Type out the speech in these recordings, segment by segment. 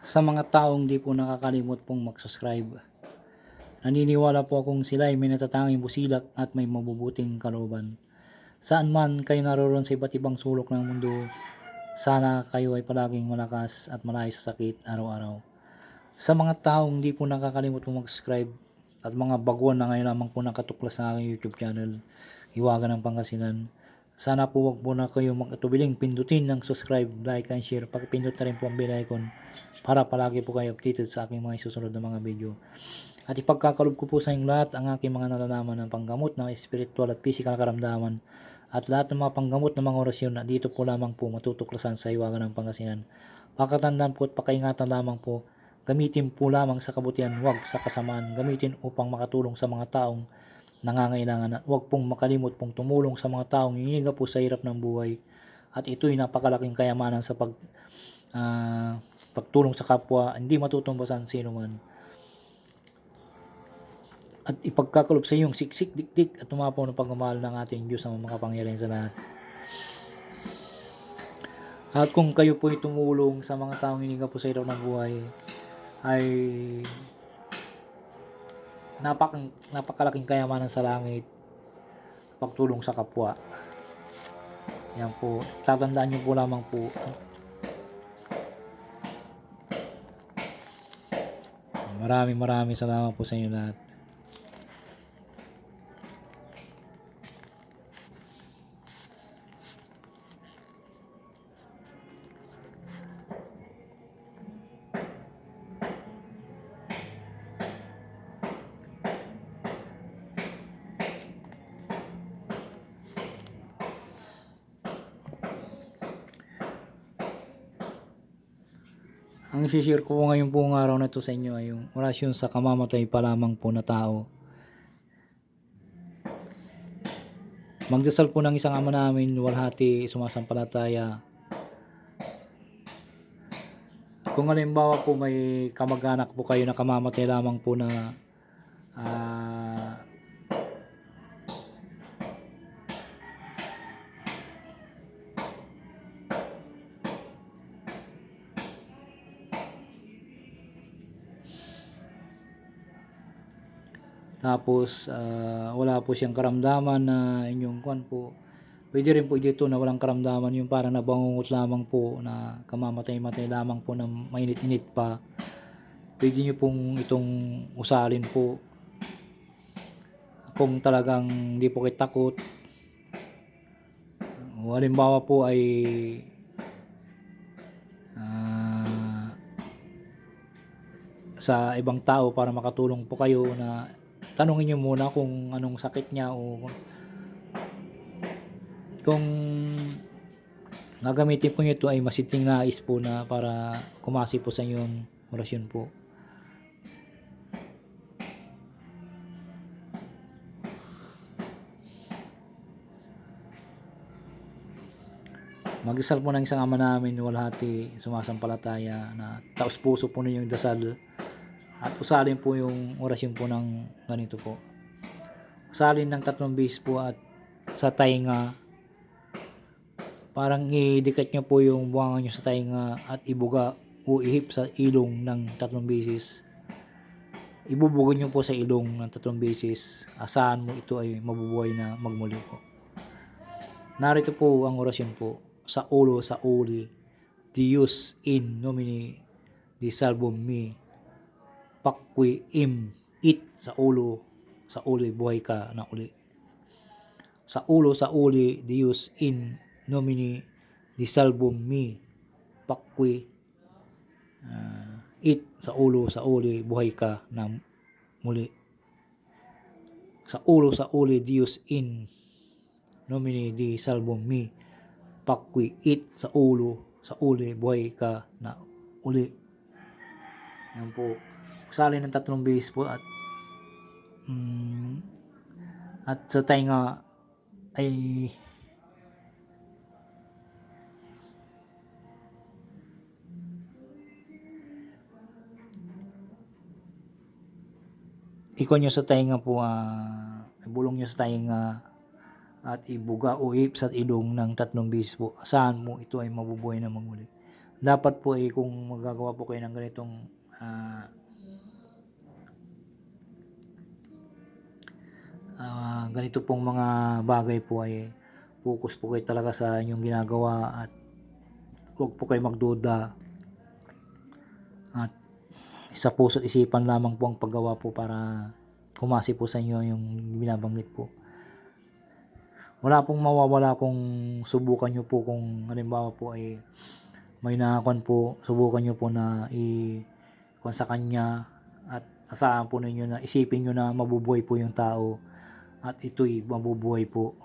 sa mga taong di po nakakalimot pong mag-subscribe. Naniniwala po akong sila ay may natatanging busilak at may mabubuting kalooban. Saan man kayo naroon sa iba't ibang sulok ng mundo, sana kayo ay palaging malakas at malayo sa sakit araw-araw. Sa mga taong di po nakakalimot pong mag-subscribe at mga baguan na ngayon lamang po nakatuklas sa aking YouTube channel, Iwagan ng Pangasinan, sana po wag po na kayo magkatubiling pindutin ng subscribe, like, and share. Pakipindot na rin po ang bell icon para palagi po kayo updated sa aking mga susunod na mga video. At ipagkakalob ko po sa inyong lahat ang aking mga nalalaman ng panggamot ng spiritual at physical karamdaman at lahat ng mga panggamot ng mga orasyon na dito po lamang po matutuklasan sa Iwagan ng Pangasinan. Pakatandaan po at pakaingatan lamang po, gamitin po lamang sa kabutihan, wag sa kasamaan, gamitin upang makatulong sa mga taong nangangailangan at huwag pong makalimot pong tumulong sa mga taong hinihiga po sa hirap ng buhay. At ito'y napakalaking kayamanan sa pag ah, pagtulong sa kapwa. Hindi matutumbasan sino man at ipagkakalob sa iyong siksik dikdik at tumapaw ng pagmamahal ng ating Diyos ang makapangyarihan sa lahat. At kung kayo po ay tumulong sa mga taong hinihiga po sa hirap ng buhay ay napak napakalaking kayamanan sa langit. Pagtulong sa kapwa. Yan po. Tatandaan niyo po lamang po. Maraming maraming salamat po sa inyo lahat Ang share ko po ngayon po araw na to sa inyo ay yung orasyon sa kamamatay pa lamang po na tao. Magdasal po ng isang ama namin, walhati, sumasampalataya. Kung halimbawa po may kamag-anak po kayo na kamamatay lamang po na ah, Tapos ah, wala po siyang karamdaman na inyong kwan po. Pwede rin po dito na walang karamdaman yung parang nabangungot lamang po na kamamatay-matay lamang po na mainit-init pa. Pwede nyo pong itong usalin po. Kung talagang hindi po kayo takot. O halimbawa po ay ah, sa ibang tao para makatulong po kayo na tanungin nyo muna kung anong sakit niya o kung gagamitin po nyo ito ay masiting nais po na para kumasi po sa inyong orasyon po. Magdasal po ng isang ama namin, walhati, sumasampalataya na taos puso po ninyo yung dasal at usalin po yung orasyon po ng ganito po. Usalin ng tatlong beses po at sa tainga. Parang idikit nyo po yung buwangan nyo sa tainga at ibuga o ihip sa ilong ng tatlong beses. Ibubugo nyo po sa ilong ng tatlong beses. Asahan mo ito ay mabubuhay na magmuli po. Narito po ang orasyon po. Sa ulo, sa uli. Dios in nomine di salvo me pakwi im it sa ulo sa uli buhay ka na uli. Sa ulo sa uli Dios in nomine di salvo me pakwi ah, it sa ulo sa uli buhay ka na muli. Sa ulo sa uli Dios in nomine di salvo me pakwi it sa ulo sa uli buhay ka na uli. Yan po sali ng tatlong beses po at mm, at sa tainga ay ikon nyo sa tainga po ah, ibulong nyo sa tainga at ibuga o ip sa ilong ng tatlong beses po. Saan mo ito ay mabubuhay na magmuli dapat po eh kung magagawa po kayo ng ganitong ah, ah, ganito pong mga bagay po ay focus po kayo talaga sa inyong ginagawa at huwag po kayo magduda at sa puso't isipan lamang po ang paggawa po para kumasi po sa inyo yung binabanggit po. Wala pong mawawala kung subukan nyo po kung halimbawa po ay may nakakon po, subukan nyo po na i kung sa kanya at asahan po ninyo na isipin nyo na mabubuhay po yung tao at ito'y mabubuhay po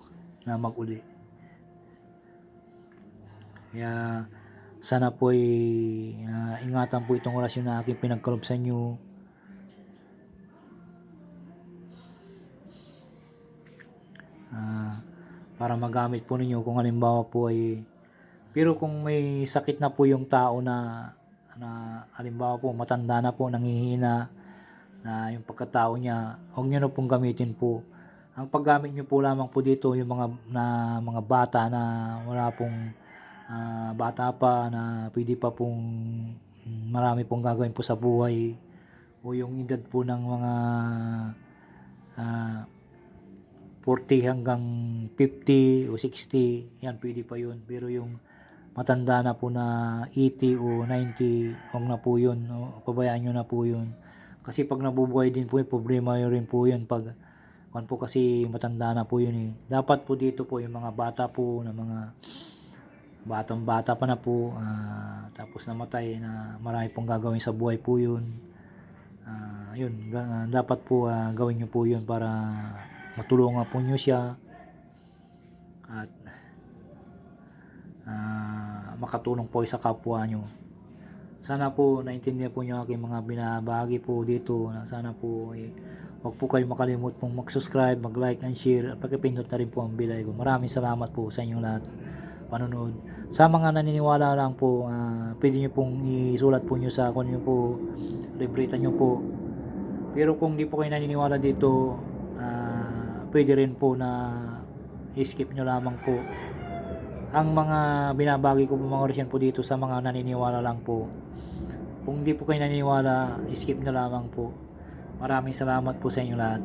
na maguli. Kaya sana po ay ah, ingatan po itong orasyon na aking pinagkalob sa inyo. Ah, para magamit po ninyo kung halimbawa po ay pero kung may sakit na po yung tao na na halimbawa po matanda na po nangihina na yung pagkatao niya huwag niyo na pong gamitin po ang paggamit niyo po lamang po dito yung mga na mga bata na wala pong ah, bata pa na pwede pa pong mm, marami pong gagawin po sa buhay o yung edad po ng mga ah, 40 hanggang 50 o 60, yan pwede pa yun. Pero yung matanda na po na 80 o 90, huwag na po yun. No? Pabayaan nyo na po yun. Kasi pag nabubuhay din po, yun, problema yun rin po yun. Pag, kan po kasi matanda na po yun eh. Dapat po dito po yung mga bata po, na mga batang bata pa na po, ah, tapos namatay na marami pong gagawin sa buhay po yun. Ah, yun, dapat po ah, gawin nyo po yun para matulungan po nyo siya at ah, makatulong po sa kapwa nyo. Sana po naintindihan po nyo aking mga binabahagi po dito na sana po eh, huwag po kayo makalimut pong mag-subscribe, mag-like and share at pagkipindot na rin po ang bilay ko. Maraming salamat po sa inyong lahat panonood. Sa mga naniniwala lang po, ah, pwede nyo pong isulat po nyo sa kung nyo po, libreta nyo po. Pero kung di po kayo naniniwala dito, ah, pwede rin po na i-skip nyo lamang po. Ang mga binabagi ko po mga orasyon po dito sa mga naniniwala lang po. Kung di po kayo naniniwala, skip nyo lamang po. Maraming salamat po sa inyo lahat.